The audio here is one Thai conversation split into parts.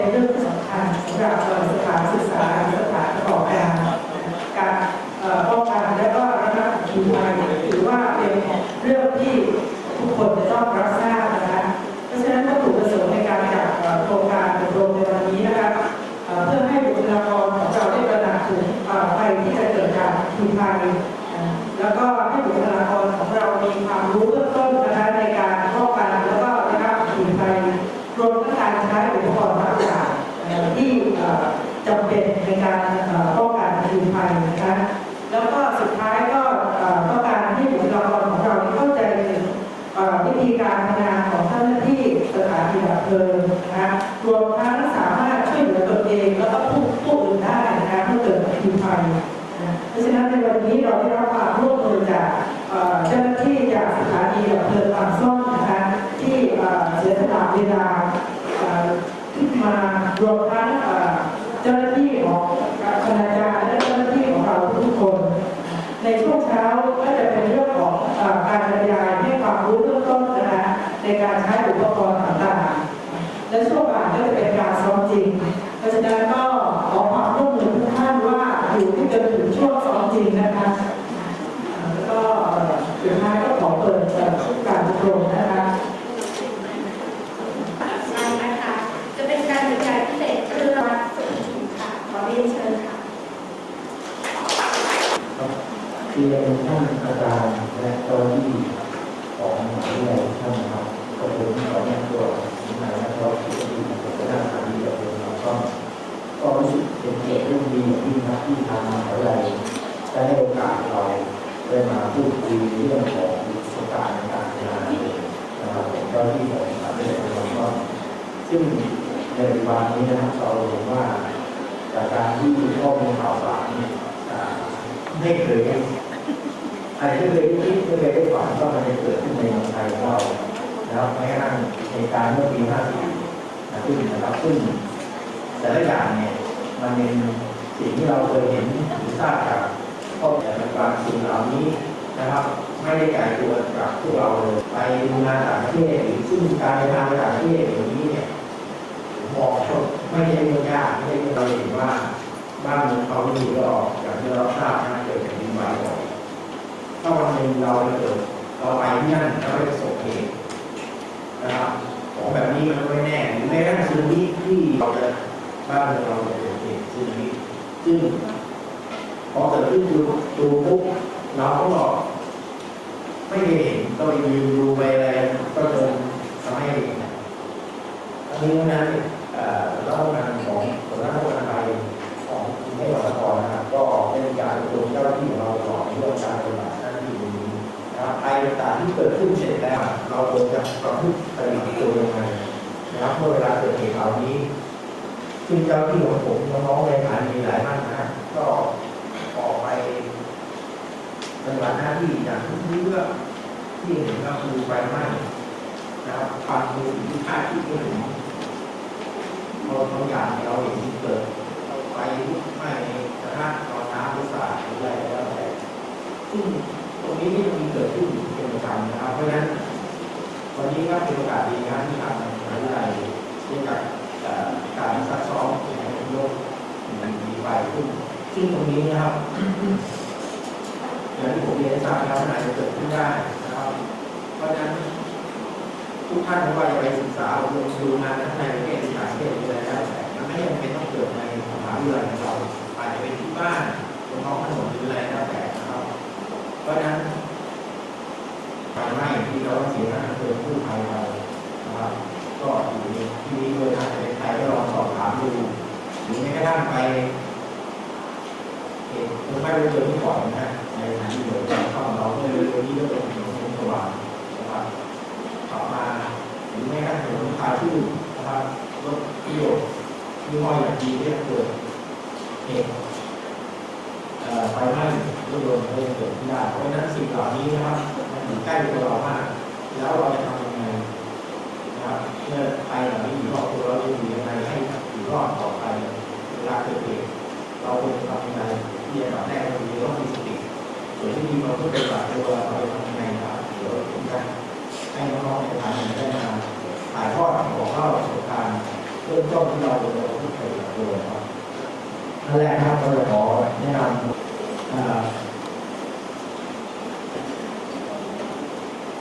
เป็นเรื่องสำคัญสำหรับเอ่อสถา รวมทั้งสามารถช่วยเหลือตนเองแล้วก็ผู้ผู้อื่นได้นะคะผู้เกิดขีดภัยเพราะฉะนั้นในวันนี้เราได้รับความร่วมมือจากเจ้าหน้าที่จากสถานีดับเพลิงบางซ่อนนะคะที่เสียสละเวลาเอ่อขึ้นมารวมทั้งเจ้าหน้าที่ และช่วงบ่ายก็จะเป็นการซ้อมจริงเพราะฉะนั้นก็ขอความร่วมมือทุกท่านว่าอยู่ที่จนถึงช่วงซ้อมจริงนะคะเอ่อแล้วก็เอ่อสุดท้ายก็ขอเปิดเอ่อการอบรมนะคะ ใช่นะคะ จะเป็นการบรรยายพิเศษเรื่องวัดสุขีค่ะ ขอเรียนเชิญค่ะ เรียนท่านอาจารย์และเจ้าหน้าที่ของมหาวิทยาลัยท่านนะครับก็ผมขอแนะนำตัวผมนายนัทวัฒน์สุขีผมเป็นนักการเรียนเราก็ก็รู้สึกเป็นเกียรติเรื่องดีอย่างยิ่งนะที่ทางมหาวิทยาลัยได้ให้โอกาสเราได้มาพูดคุยเรื่องของประสบการณ์ในการทำงานนะครับของเจ้าหน้าที่ของมหาวิทยาลัยเราก็ ซึ่งในปัจจุบันนี้นะครับเราเห็นว่าจากการที่ข้อมูลข่าวสารเนี่ยไม่เคยอะไรที่เคยคิดไม่เคยได้ฝันก็มันจะเกิดขึ้นในเมืองไทยของเรานะครับแม้กระทั่งในการเมื่อปี54นะขึ้นนะครับซึ่งแต่ละอย่างเนี่ยมันเป็นสิ่งที่เราเคยเห็นหรือทราบจากข้อมูลแต่ละสิ่งเหล่านี้นะครับไม่ได้ไกลตัวจากพวกเราเลยไปดูงานต่างประเทศหรือซึ่งการไปทางต่างประเทศอย่างนี้เนี่ย ผมมองว่าไม่ใช่เรื่องยากไม่ใช่เรื่องเราเห็นว่าบ้านเมืองเขาดีก็อย่างที่เราทราบนะเกิดแผ่นดินไหวบ่อยถ้าวันหนึ่งเราเกิดเราไปที่นั่นแล้วไปประสบเหตุนะครับของแบบนี้มันไม่แน่หรือแม้กระทั่งซึนามิที่เราจะบ้านเมืองเราจะเกิดเหตุซึนามิซึ่งพอเกิดขึ้นดูดูปุ๊บเราก็บอกไม่เห็นก็ไปยืนดูไปอะไรก็จนทำให้อันนี้นั้น การอบรมเจ้าหน้าที่ของเราตลอนเรื่องการปฏิบัติหน้าที่ตรงนี้นะครับภัยต่างๆที่เกิดขึ้นเสร็จแล้ว เราควรจะประพฤติปฏิบัติตัวยังไงนะครับเมื่อเวลาเกิดเหตุเหล่านี้ซึ่งเจ้าที่ของผมน้องๆในฐานมีหลายท่านนะก็ออกไปปฏิบัติหน้าที่อย่างทุกเรื่องที่เห็นก็คือไฟไหม้นะครับความมือที่คาดที่ไม่ถึงเพราะบางอย่างเราเห็นเกิดไปไม่กระทั่งตอนน้ำหรือสาดหรืออะไรก็แล้วแต่ ซึ่งตรงนี้ที่มันมีเกิดขึ้นเป็นประจำนะครับ เพราะฉะนั้น วันนี้ก็เป็นโอกาสดีนะครับที่ทางมหาวิทยาลัยได้จัดการซักซ้อมในโลกมันมีไฟขึ้น ซึ่งตรงนี้นะครับอย่างที่ผมเรียนทราบนะครับมันอาจจะเกิดขึ้นได้นะครับ เพราะฉะนั้นทุกท่านไม่ว่าจะไปศึกษาอบรมดูงานทั้งในประเทศหรือต่างประเทศ รับรถที่โยกมีห้อยอย่างดีที่เกิดเหตุไฟไหม้รถยนต์เกิดขึ้นได้เพราะฉะนั้นสิ่งเหล่านี้นะครับมันอยู่ใกล้ตัวเรามาก แล้วเราจะทำยังไงนะครับเมื่อภัยเหล่านี้อยู่รอบตัวเราจะอยู่ยังไงให้อยู่รอดต่อไปเวลาเกิดเหตุเราควรจะทำยังไงที่จะตอบแรกก็คือต้องมีสติส่วนที่มีเราเพื่อปฏิบัติตัวเราจะทำยังไงครับเดี๋ยวผมจะให้น้องๆในฐานได้มา ถ่ายทอดบอกเล่าระสบกรณ์เริ่มต้นที่เราเป็นเราที่เคยทำเลยครับนั่นแหละครับเราจะขอแนะนำอ่า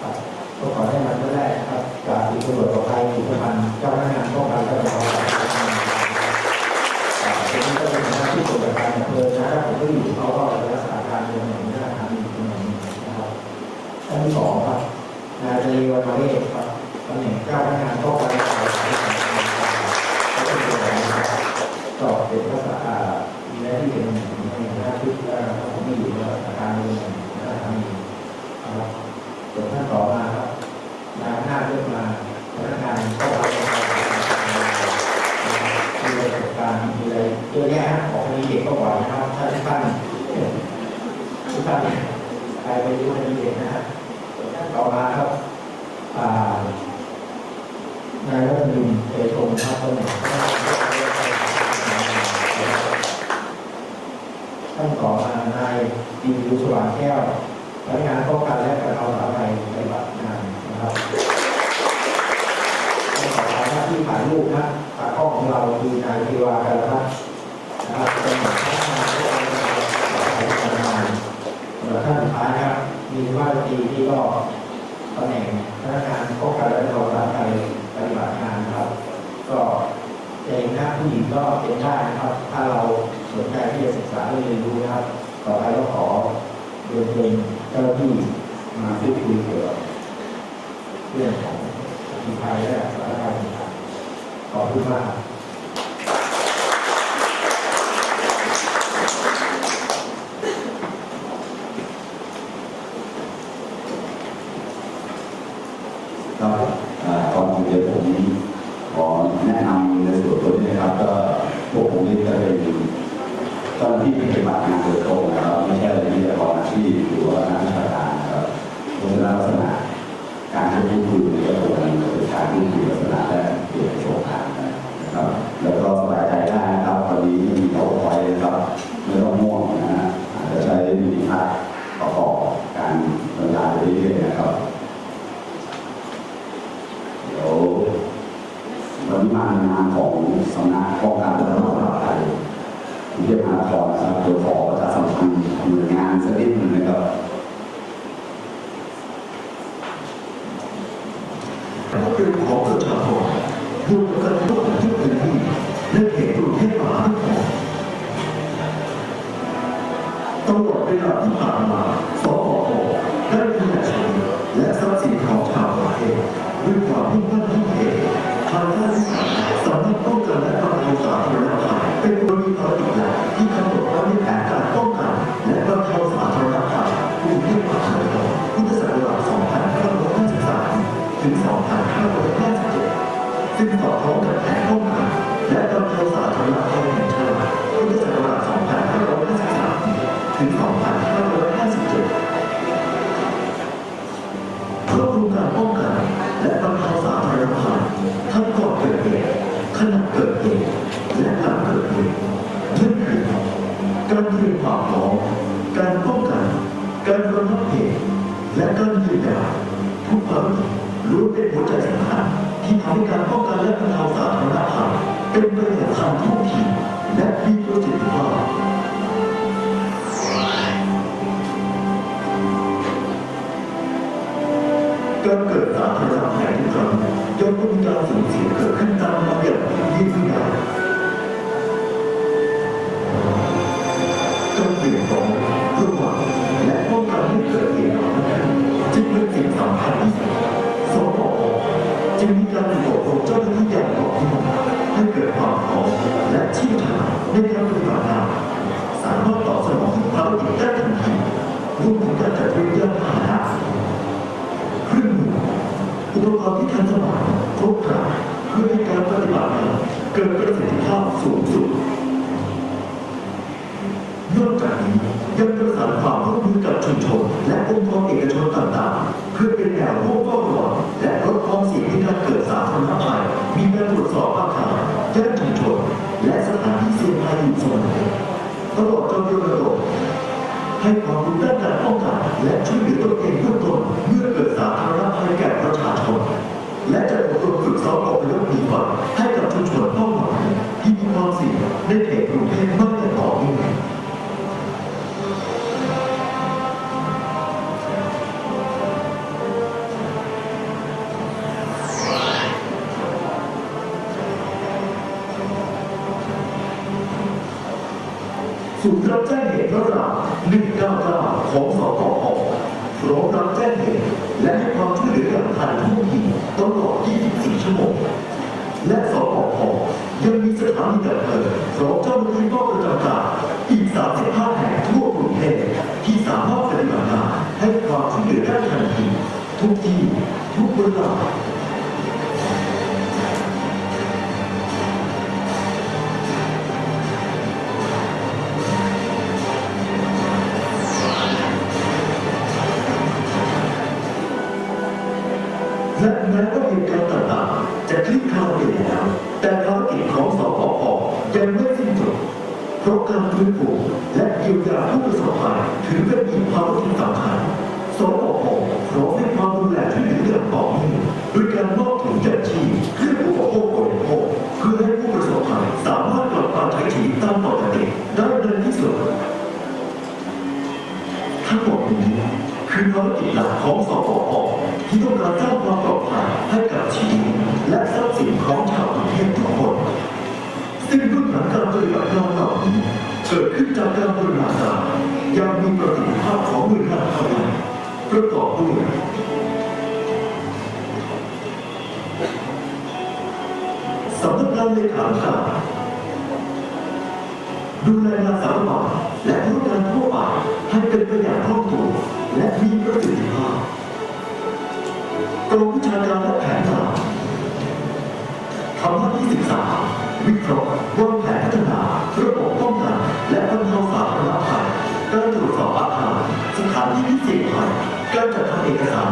ครับก็ขอแนะนำท่านแรกนะครับจากที่ตำรวจปลอดภัยที่ประพันเจ้าพนักงานป้องกันและบรรเทาสาธารณภัยอ่าเป็นนี้ก็เป็นหน้าที่ตรวจการอำเภอนะครับผมก็อยู่เขาก็เป็นรักษาการเมืองอย่างนี้นะครับมีตำแหน่งนะครับท่านที่สองครับนายเจริญวันมาเรศครับตำแหน่งเจ้าพนักงานป้องกันและบรรเทาสาธารณภัย ก็เป็นตัวนะครับสอบเป็นภาษาอ่ามีหน้าที่เป็นในหน้าที่ว่าผมมีอยู่ว่าอาการเป็นนะครับมีนะครับส่วนท่านต่อมาครับนายหน้าเลือกมาพนักงานก็รับผิดชอบมีประสบการณ์มีอะไรเยอะแยะนะของมีเด็กก็บ่อยนะครับถ้าทุกท่านทุกท่านใคร ไปรู้ในเด็กนะฮะต่อมาครับนายรัตนินเตชงครับตำแหน่งท่านต่อมานายดีวิวสว่างแก้วพนักงานป้องกันและบรรเทาสาธารณภัยปฏิบัติงานนะครับท่านต่อมาหน้าที่ถ่ายรูปนะตากล้องของเราคือนายเทวาการพัฒน์นะครับเป็นพนักงานป้องกันและบรรเทาสาธารณภัยแล้วท่านท้ายน มีว่าตีที่ก็ตำแหน่งพนักงานป้องกันและบรรเทาสาธารณภัยปฏิบัติงานครับ ก็เองนะผู้หญิงก็เป็นได้นะครับ ถ้าเราสนใจที่จะศึกษาเรียนรู้นะครับ ต่อไปก็ขอเรียนเชิญเจ้าหน้าที่มาพูดคุยเกี่ยวกับเรื่องของอธิภัยและสานการณ์ต่างๆขอบคุณมากครับ ครับอ่าก่อนอื่นเดี๋ยวผมขอแนะนำในส่วนตัวนี้นะครับ ก็พวกผมนี่จะเป็น เจ้ ตลอดเวลาที่ผ่านมาสปอได้ขยายชีวิตและทรัพย์สินของชาวประเทศด้วยความมุ่งมั่นทุ่มเททางด้านวิชารสำนักป้องกันและบรรเทาสาธารณภัยเป็นบริภารกิจหลักที่กำหนดไว้ในแผนการป้องกันและบรรเทาสาธารณภัยกรุงเทพมหานครพุทธศักราช2553ถึง2557ซึ่งสอดคล้องกับ ในการป้องกันและบรรเทาสาธารณภัยเป็นไปอย่างทันท่วงทีและมีประสิทธิภาพการเกิดสาธารณภัยทุกครั้งย่อมต้องมีการสูญเสียเกิดขึ้นตามมา รวมถึงการจัดเตรียมยานพาหนะเครื่องมืออุปกรณ์ที่ทันสมัยครบครันเพื่อให้การปฏิบัติงานเกิดประสิทธิภาพสูงสุดนอกจากนี้ยังประสานความร่วมมือกับชุมชน และองค์กรเอกชนต่างๆ เพื่อเป็นแนวร่วมเฝ้าระวังและลดความเสี่ยงในการเกิดสาธารณภัยมีการตรวจสอบอาคารย่านชุมชน และสถานที่เสี่ยงภัยอยู่เสมอตลอดจนรณรง ความรู้ด้านการป้องกันและช่วยเหลือตนเองเบื้อต้นเมื่อเกิดสาธารณภัยแก่ประชาชน และจะอบรมฝึกซ้อมอบพยพหนีไฟให้กับชุมชนเป้าหมายที่มีความเสี่ยงในเขตกรุงเทพมากแต่ต่อเนื่องสุดย์รับแจ้ง ร้องรับแจ้งเหตุและให้ความช่วยเหลืออย่างทันท่วงทีตลอด 24 ชั่วโมง และสปอยังมีสถานีดับเพลิงพร้อมเจ้าหน้าที่ป้องประจำการอีก 35 แห่งทั่วกรุงเทพที่สามารถปฏิบัติงานให้ความช่วยเหลือได้ทันทีทุกที่ทุกเวลา ราะการฟื้นฟูและเยียวยาผู้ประสบภัยถือเป็นอีกภารกิจสำคัญสบปพร้อมให้ความดูแลช่วยเหลือย่างต่อเนื่องด้วยการมอบถุงยางชีพเครื่องอุปโภคบริโภคเพื่อให้ผู้ประสบภัยสามารถกลับมาใช้ชีวิตตามปกติได้ในที่สุดทั้งหมดนี้คือภารกิจหลักของ ซึ่งเบื้องหลังการปฏิบัติการเหล่านี้เกิดขึ้นจากการบริหารการอยังมีประสิทธิภาพของหน่วยงานภานประกอบด้วยสำนักงานเลขาธิการดูแลงานสารบัญและธุรการทั่วไปให้เป็นไปอย่างคล่องตัวและมีประสิทธิภาพกรมวิชาการและแผนงานทำหน้าที่ศึกษาวิเคราะห์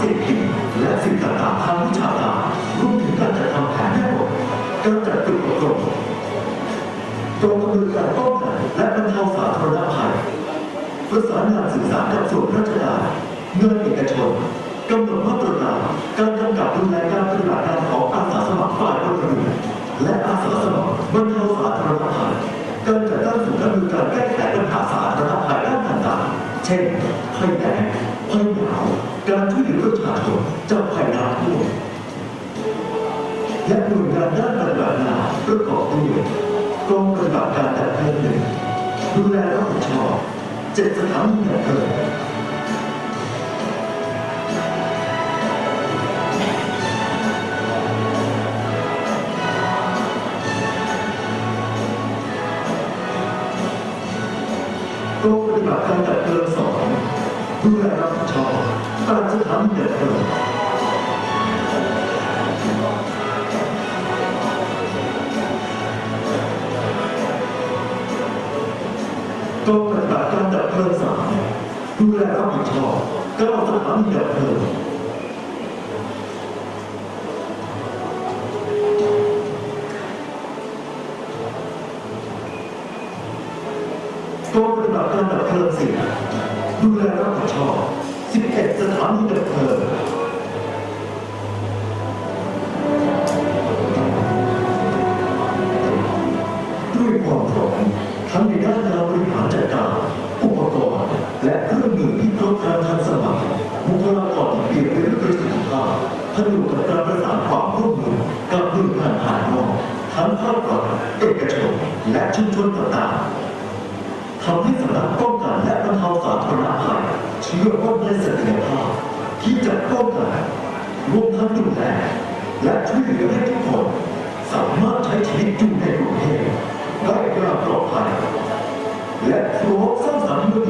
เอกสารเศรษฐกิจและสิ่งต่างๆทางวิชาการรวมถึงการจัดทำแผนแม่บทการจัดฝึกอบรมกองกำลังการป้องกันและบรรเทาสาธารณภัยประสานงานสื่อสารกับส่วนราชการเงินเอกชนกำหนดมาตรการการกำกับดูแลการปฏิบัติงานของอาสาสมัครฝ่ายพลเรือนและอาสาสมัครบรรเทาสาธารณภัยการจัดตั้งศูนย์ดำเนินการแก้ไขปัญหาสาธารณภัยด้านต่างๆเช่นภัยแล้งภัยหนาว ติงานประกอบด้วยกองปฏิบัติการดับเพลิงหนึ่งดูแลรับผิดชอบเจ็ดสถานีดับเพลิงกองปฏิบัติการดับเพลิงสองดูแลรับผิดชอบแปดสถานีดับเพลิ การดับเพลิงสามดูแลรับผิดชอบเก้าสถานีดับเพลิงกองปฏิบัติการดับเพลิงสิดูแลรับผิดชอบ 11 สถานีดับเพลิง กับหน่านภานอกทั้งภาครัฐเอกชนและชุมชนต่างๆทำให้สำนักป้องกันและบรรเทาสาธารณภัยเชื่อว่าในศักยภาพที่จะป้องกันรวมทั้งดูแลและช่วยเหลือให้ทุกคนสามารถใช้ชีวิตอยู่ในกรุงเทพได้อย่างปลอดภัยและพร้อมสร้างสรรค์